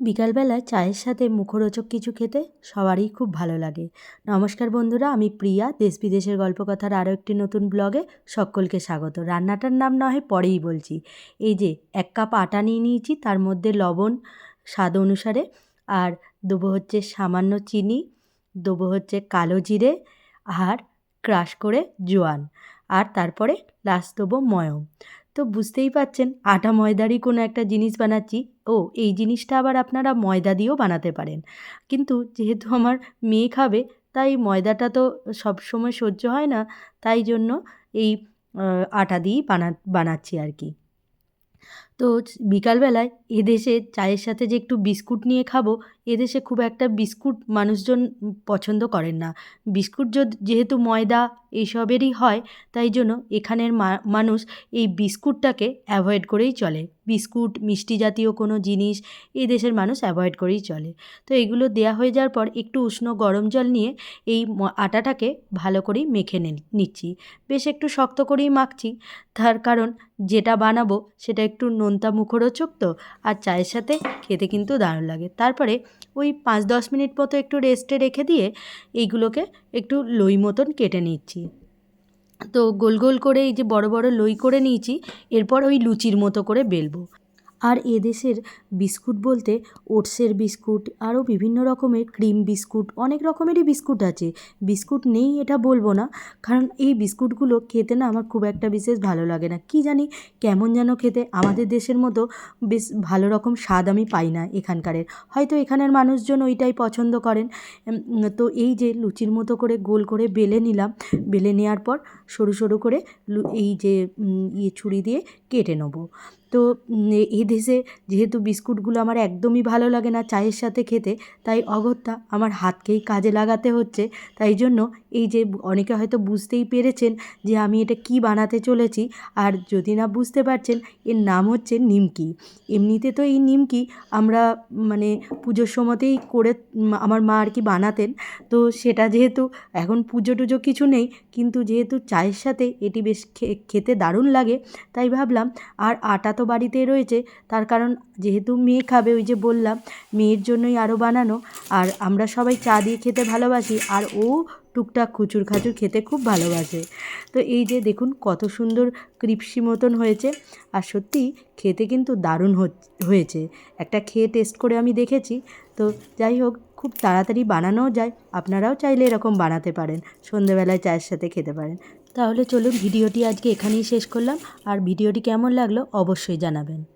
বিকালবেলায় চায়ের সাথে মুখরোচক কিছু খেতে সবারই খুব ভালো লাগে। নমস্কার বন্ধুরা, আমি প্রিয়া। দেশ বিদেশের গল্পকথার আরও একটি নতুন ব্লগে সকলকে স্বাগত। রান্নাটার নাম না হয় পরেই বলছি। এই যে, এক কাপ আটা নিয়ে নিয়েছি, তার মধ্যে লবণ, স্বাদ অনুসারে, আর দেবো হচ্ছে সামান্য চিনি, দেবো হচ্ছে কালো জিরে, আর ক্রাশ করে জোয়ান, আর তারপরে লাস্ট দেবো ময়ম। তো বুঝতেই পাচ্ছেন, আটা ময়দারই কোনো একটা জিনিস বানাচ্ছি। ও, এই জিনিসটা আবার আপনারা ময়দা দিয়েও বানাতে পারেন। কিন্তু যেহেতু আমার মেয়ে খাবে, তাই ময়দাটা তো সব সময় সহ্য হয় না, তাই জন্য এই আটা দিয়েই বানা, বানাচ্ছি আর কি। তো বিকালবেলায় এদেশে চায়ের সাথে যে একটু বিস্কুট নিয়ে খাব এদেশে খুব একটা বিস্কুট মানুষজন পছন্দ করেন না। বিস্কুট যেহেতু ময়দা এইসবেরই হয়, তাই জন্য এখানের মানুষ এই বিস্কুটটাকে অ্যাভয়েড করেই চলে। বিস্কুট, মিষ্টি জাতীয় কোনো জিনিস এই দেশের মানুষ অ্যাভয়েড করেই চলে। তো এগুলো দেয়া হয়ে যাওয়ার পর একটু উষ্ণ গরম জল নিয়ে এই আটাটাকে ভালো করেই মেখে নিচ্ছি। বেশ একটু শক্ত করেই মাখছি। তার কারণ যেটা বানাবো সেটা একটু নোনতা মুখরোচক তো, আর চায়ের সাথে খেতে কিন্তু দারুণ লাগে। তারপরে ওই পাঁচ দশ মিনিট মতো একটু রেস্টে রেখে দিয়ে এইগুলোকে একটু লই মতন কেটে নিচ্ছি। তো গোল গোল করে এই যে বড় বড় লই করে নিয়েছি, এরপর ওই লুচির মতো করে বেলবো। আর এদেশের বিস্কুট বলতে ওটসের বিস্কুট, আরও বিভিন্ন রকমের ক্রিম বিস্কুট, অনেক রকমেরই বিস্কুট আছে। বিস্কুট নেই এটা বলব না, কারণ এই বিস্কুটগুলো খেতে না আমার খুব একটা বিশেষ ভালো লাগে না। কি জানি কেমন যেন খেতে, আমাদের দেশের মতো বেশ ভালো রকম স্বাদ আমি পাই না এখানকারের। হয়তো এখানের মানুষজন ওইটাই পছন্দ করেন। তো এই যে লুচির মতো করে গোল করে বেলে নিলাম, বেলে নেওয়ার পর সরু সরু করে এই যে ইয়ে ছুরি দিয়ে কেটে নেব। তো দেশে যেহেতু বিস্কুটগুলো আমার একদমই ভালো লাগে না চায়ের সাথে খেতে, তাই অগত্যা আমার হাতকেই কাজে লাগাতে হচ্ছে। তাই জন্য এই যে অনেকে হয়তো বুঝতেই পেরেছেন যে আমি এটা কি বানাতে চলেছি, আর যদি না বুঝতে পারছেন, এর নাম হচ্ছে নিমকি। এমনিতে তো এই নিমকি আমরা মানে পুজোর সময়তেই করে আমার মা আর কি বানাতেন, তো সেটা যেহেতু এখন পুজো টুজো কিছু নেই, কিন্তু যেহেতু চায়ের সাথে এটি বেশ খেতে দারুণ লাগে, তাই ভাবলাম আর আটা তো বাড়িতেই রয়েছে তার কারণ যেহেতু মেয়ে খাবে, ওই যে বললাম, মেয়ের জন্যই আরও বানানো। আর আমরা সবাই চা দিয়ে খেতে ভালোবাসি, আর ও টুকটাক খুচুর খাচুর খেতে খুব ভালোবাসে। তো এই যে দেখুন, কত সুন্দর ক্রিপসি মতন হয়েছে। আর সত্যি খেতে কিন্তু দারুণ হয়েছে। একটা খেয়ে টেস্ট করে আমি দেখেছি। তো যাই হোক, খুব তাড়াতাড়ি বানানোও যায়। আপনারাও চাইলে এরকম বানাতে পারেন। সন্ধেবেলায় চায়ের সাথে খেতে পারেন। তাহলে চলুন, ভিডিওটি আজকে এখানেই শেষ করলাম। আর ভিডিওটি কেমন লাগল অবশ্যই জানাবেন।